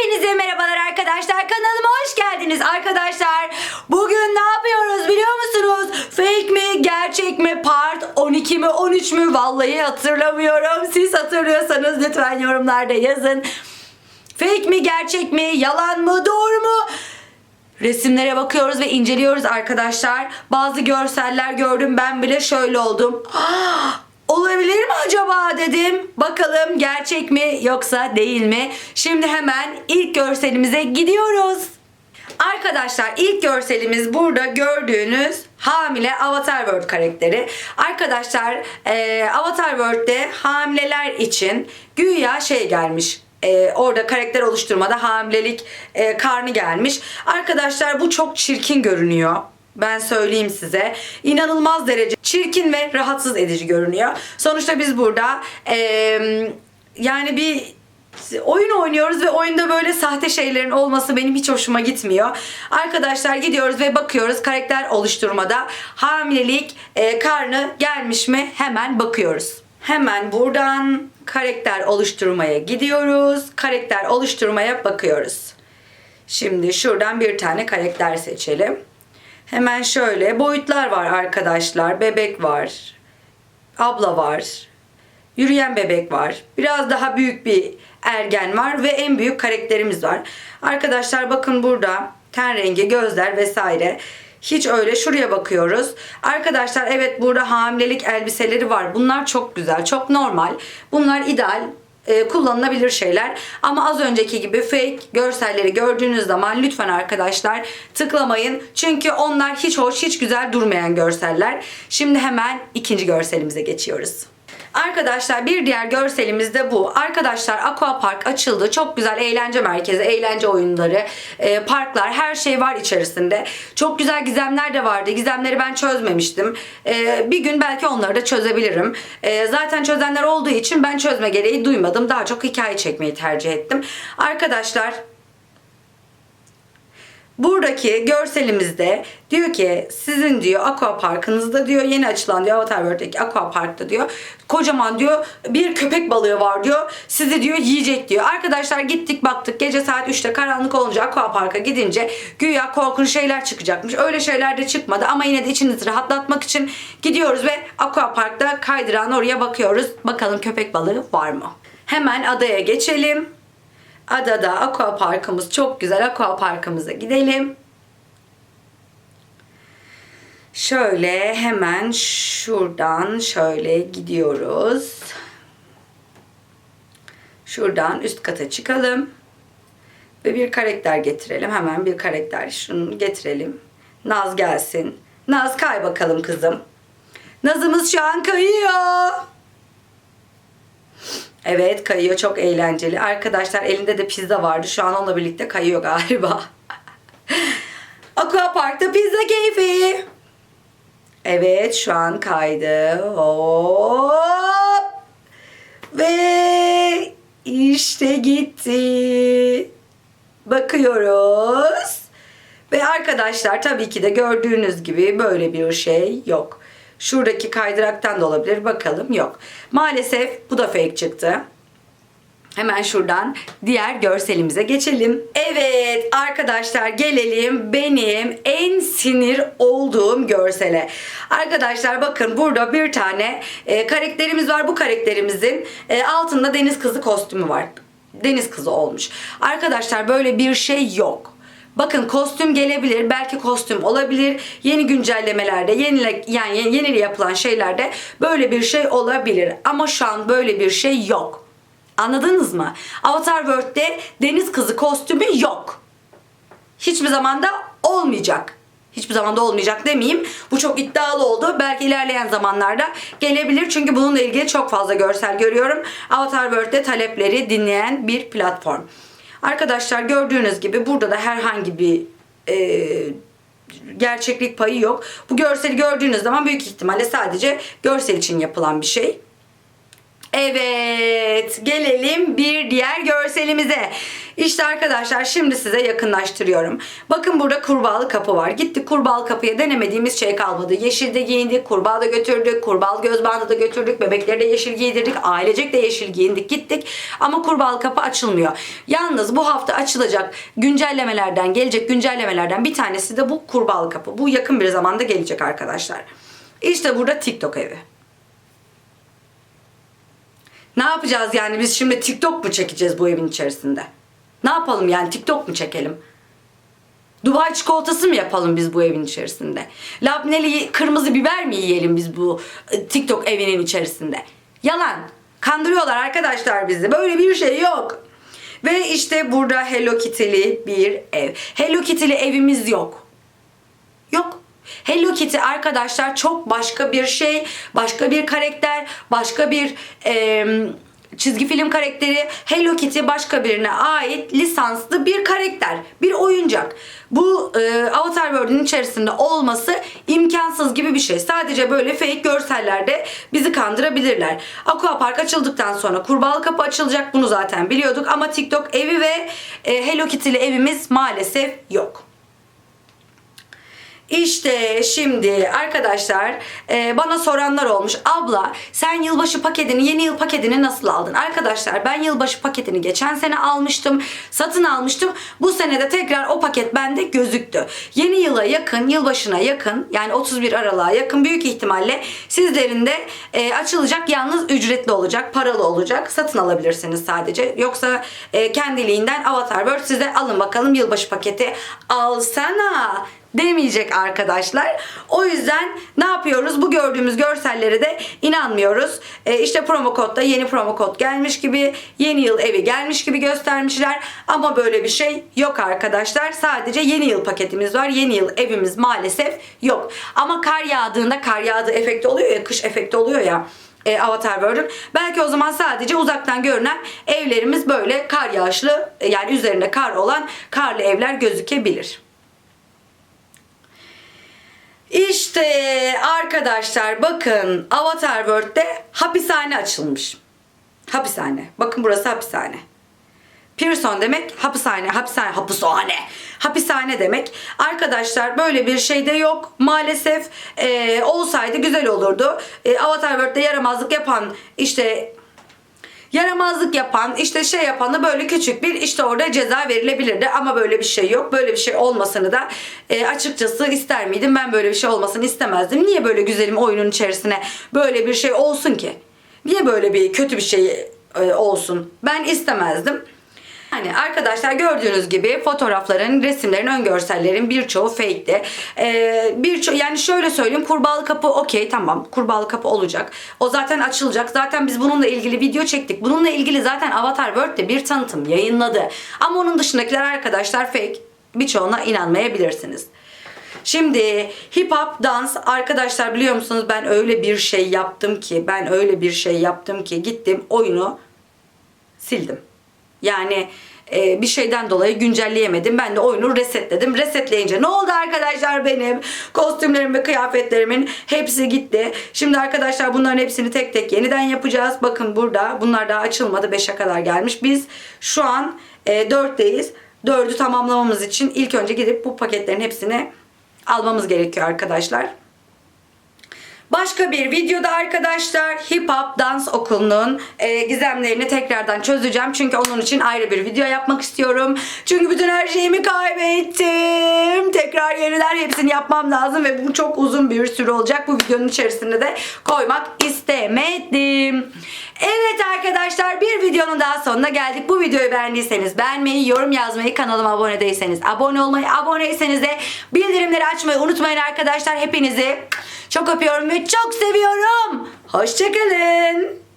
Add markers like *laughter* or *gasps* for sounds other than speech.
Hepinize merhabalar arkadaşlar. Kanalıma hoş geldiniz arkadaşlar. Bugün ne yapıyoruz biliyor musunuz? Fake mi, gerçek mi, part 12 mi, 13 mü? Vallahi hatırlamıyorum. Siz hatırlıyorsanız lütfen yorumlarda yazın. Fake mi, gerçek mi, yalan mı, doğru mu? Resimlere bakıyoruz ve inceliyoruz arkadaşlar. Bazı görseller gördüm ben bile şöyle oldum. *gasps* Ah, Olabilir mi acaba dedim. Bakalım gerçek mi yoksa değil mi? Şimdi hemen ilk görselimize gidiyoruz. Arkadaşlar ilk görselimiz burada gördüğünüz hamile Avatar World karakteri. Arkadaşlar e, Avatar World'de hamileler için güya şey gelmiş. E, orada karakter oluşturmada hamilelik e, karnı gelmiş. Arkadaşlar bu çok çirkin görünüyor. Ben söyleyeyim size. İnanılmaz derece çirkin ve rahatsız edici görünüyor. Sonuçta biz burada e, yani bir oyun oynuyoruz ve oyunda böyle sahte şeylerin olması benim hiç hoşuma gitmiyor. Arkadaşlar gidiyoruz ve bakıyoruz karakter oluşturmada hamilelik e, karnı gelmiş mi hemen bakıyoruz. Hemen buradan karakter oluşturmaya gidiyoruz. Karakter oluşturmaya bakıyoruz. Şimdi şuradan bir tane karakter seçelim. Hemen şöyle boyutlar var arkadaşlar. Bebek var. Abla var. Yürüyen bebek var. Biraz daha büyük bir ergen var ve en büyük karakterimiz var. Arkadaşlar bakın burada ten rengi, gözler vesaire. Hiç öyle şuraya bakıyoruz. Arkadaşlar evet burada hamilelik elbiseleri var. Bunlar çok güzel, çok normal. Bunlar ideal e, kullanılabilir şeyler. Ama az önceki gibi fake görselleri gördüğünüz zaman lütfen arkadaşlar tıklamayın. Çünkü onlar hiç hoş, hiç güzel durmayan görseller. Şimdi hemen ikinci görselimize geçiyoruz. Arkadaşlar bir diğer görselimiz de bu. Arkadaşlar Aqua Park açıldı. Çok güzel eğlence merkezi, eğlence oyunları, e, parklar her şey var içerisinde. Çok güzel gizemler de vardı. Gizemleri ben çözmemiştim. E, bir gün belki onları da çözebilirim. E, zaten çözenler olduğu için ben çözme gereği duymadım. Daha çok hikaye çekmeyi tercih ettim. Arkadaşlar Buradaki görselimizde diyor ki sizin diyor aqua parkınızda diyor yeni açılan diyor Avatar World'deki aqua parkta diyor kocaman diyor bir köpek balığı var diyor sizi diyor yiyecek diyor. Arkadaşlar gittik baktık gece saat 3'te karanlık olunca aqua parka gidince güya korkunç şeyler çıkacakmış. Öyle şeyler de çıkmadı ama yine de içinizi rahatlatmak için gidiyoruz ve aqua parkta kaydıran oraya bakıyoruz. Bakalım köpek balığı var mı? Hemen adaya geçelim. Adada aqua parkımız çok güzel. Aqua parkımıza gidelim. Şöyle hemen şuradan şöyle gidiyoruz. Şuradan üst kata çıkalım. Ve bir karakter getirelim. Hemen bir karakter şunu getirelim. Naz gelsin. Naz kay bakalım kızım. Nazımız şu an kayıyor. Evet kayıyor çok eğlenceli. Arkadaşlar elinde de pizza vardı. Şu an onunla birlikte kayıyor galiba. *laughs* Aqua Park'ta pizza keyfi. Evet şu an kaydı. Hop. Ve işte gitti. Bakıyoruz. Ve arkadaşlar tabii ki de gördüğünüz gibi böyle bir şey yok. Şuradaki kaydıraktan da olabilir. Bakalım yok. Maalesef bu da fake çıktı. Hemen şuradan diğer görselimize geçelim. Evet arkadaşlar gelelim benim en sinir olduğum görsele. Arkadaşlar bakın burada bir tane e, karakterimiz var. Bu karakterimizin e, altında deniz kızı kostümü var. Deniz kızı olmuş. Arkadaşlar böyle bir şey yok. Bakın kostüm gelebilir, belki kostüm olabilir. Yeni güncellemelerde, yeni yani yeni, yeni yapılan şeylerde böyle bir şey olabilir. Ama şu an böyle bir şey yok. Anladınız mı? Avatar World'de deniz kızı kostümü yok. Hiçbir zamanda olmayacak. Hiçbir zamanda olmayacak demeyeyim. Bu çok iddialı oldu. Belki ilerleyen zamanlarda gelebilir. Çünkü bununla ilgili çok fazla görsel görüyorum. Avatar World'de talepleri dinleyen bir platform. Arkadaşlar gördüğünüz gibi burada da herhangi bir e, gerçeklik payı yok. Bu görseli gördüğünüz zaman büyük ihtimalle sadece görsel için yapılan bir şey. Evet, gelelim bir diğer görselimize. İşte arkadaşlar şimdi size yakınlaştırıyorum. Bakın burada kurbağalı kapı var. Gittik kurbağalı kapıya denemediğimiz şey kalmadı. Yeşil de giyindik, kurbağa da götürdük, kurbağalı göz bandı da götürdük, bebekleri de yeşil giydirdik, ailecek de yeşil giyindik gittik. Ama kurbağalı kapı açılmıyor. Yalnız bu hafta açılacak güncellemelerden, gelecek güncellemelerden bir tanesi de bu kurbağalı kapı. Bu yakın bir zamanda gelecek arkadaşlar. İşte burada TikTok evi. Ne yapacağız yani biz şimdi TikTok mu çekeceğiz bu evin içerisinde? Ne yapalım yani TikTok mu çekelim? Dubai çikolatası mı yapalım biz bu evin içerisinde? Labneli kırmızı biber mi yiyelim biz bu e, TikTok evinin içerisinde? Yalan. Kandırıyorlar arkadaşlar bizi. Böyle bir şey yok. Ve işte burada Hello Kitty'li bir ev. Hello Kitty'li evimiz yok. Yok. Hello Kitty arkadaşlar çok başka bir şey, başka bir karakter, başka bir e, çizgi film karakteri. Hello Kitty başka birine ait lisanslı bir karakter, bir oyuncak. Bu e, Avatar World'ün içerisinde olması imkansız gibi bir şey. Sadece böyle fake görsellerde bizi kandırabilirler. Aquapark açıldıktan sonra kurbağalı kapı açılacak bunu zaten biliyorduk ama TikTok evi ve e, Hello Kitty'li evimiz maalesef yok. İşte şimdi arkadaşlar e, bana soranlar olmuş. Abla sen yılbaşı paketini yeni yıl paketini nasıl aldın? Arkadaşlar ben yılbaşı paketini geçen sene almıştım. Satın almıştım. Bu sene de tekrar o paket bende gözüktü. Yeni yıla yakın yılbaşına yakın yani 31 Aralık'a yakın büyük ihtimalle sizlerin de e, açılacak yalnız ücretli olacak. Paralı olacak. Satın alabilirsiniz sadece. Yoksa e, kendiliğinden Avatar World size alın bakalım yılbaşı paketi alsana demeyecek arkadaşlar. O yüzden ne yapıyoruz? Bu gördüğümüz görsellere de inanmıyoruz. E, işte promo kodda yeni promo kod gelmiş gibi, yeni yıl evi gelmiş gibi göstermişler. Ama böyle bir şey yok arkadaşlar. Sadece yeni yıl paketimiz var. Yeni yıl evimiz maalesef yok. Ama kar yağdığında kar yağdığı efekti oluyor ya, kış efekti oluyor ya e, Avatar World'ün. Belki o zaman sadece uzaktan görünen evlerimiz böyle kar yağışlı e, yani üzerinde kar olan karlı evler gözükebilir. İşte arkadaşlar bakın Avatar World'de hapishane açılmış. Hapishane. Bakın burası hapishane. Pearson demek hapishane, hapishane, hapishane. Hapishane demek. Arkadaşlar böyle bir şey de yok. Maalesef e, olsaydı güzel olurdu. E, Avatar World'de yaramazlık yapan işte yaramazlık yapan işte şey yapanı böyle küçük bir işte orada ceza verilebilirdi ama böyle bir şey yok. Böyle bir şey olmasını da e, açıkçası ister miydim? Ben böyle bir şey olmasını istemezdim. Niye böyle güzelim oyunun içerisine böyle bir şey olsun ki? Niye böyle bir kötü bir şey e, olsun? Ben istemezdim. Yani arkadaşlar gördüğünüz gibi fotoğrafların, resimlerin, ön görsellerin birçoğu fake'ti. Ee, birço yani şöyle söyleyeyim kurbağalı kapı okey tamam kurbağalı kapı olacak. O zaten açılacak. Zaten biz bununla ilgili video çektik. Bununla ilgili zaten Avatar World'de bir tanıtım yayınladı. Ama onun dışındakiler arkadaşlar fake. Birçoğuna inanmayabilirsiniz. Şimdi hip hop dans arkadaşlar biliyor musunuz ben öyle bir şey yaptım ki ben öyle bir şey yaptım ki gittim oyunu sildim. Yani e, bir şeyden dolayı güncelleyemedim. Ben de oyunu resetledim. Resetleyince ne oldu arkadaşlar benim? Kostümlerim ve kıyafetlerimin hepsi gitti. Şimdi arkadaşlar bunların hepsini tek tek yeniden yapacağız. Bakın burada bunlar daha açılmadı. 5'e kadar gelmiş. Biz şu an e, 4'teyiz. 4'ü tamamlamamız için ilk önce gidip bu paketlerin hepsini almamız gerekiyor arkadaşlar. Başka bir videoda arkadaşlar hip hop dans okulunun e, gizemlerini tekrardan çözeceğim. Çünkü onun için ayrı bir video yapmak istiyorum. Çünkü bütün her şeyimi kaybettim. Tekrar yeniden hepsini yapmam lazım ve bu çok uzun bir süre olacak. Bu videonun içerisinde de koymak istemedim. Evet arkadaşlar bir videonun daha sonuna geldik. Bu videoyu beğendiyseniz beğenmeyi, yorum yazmayı, kanalıma abone değilseniz abone olmayı, aboneyseniz de bildirimleri açmayı unutmayın arkadaşlar. Hepinizi çok öpüyorum ve çok seviyorum. Hoşçakalın.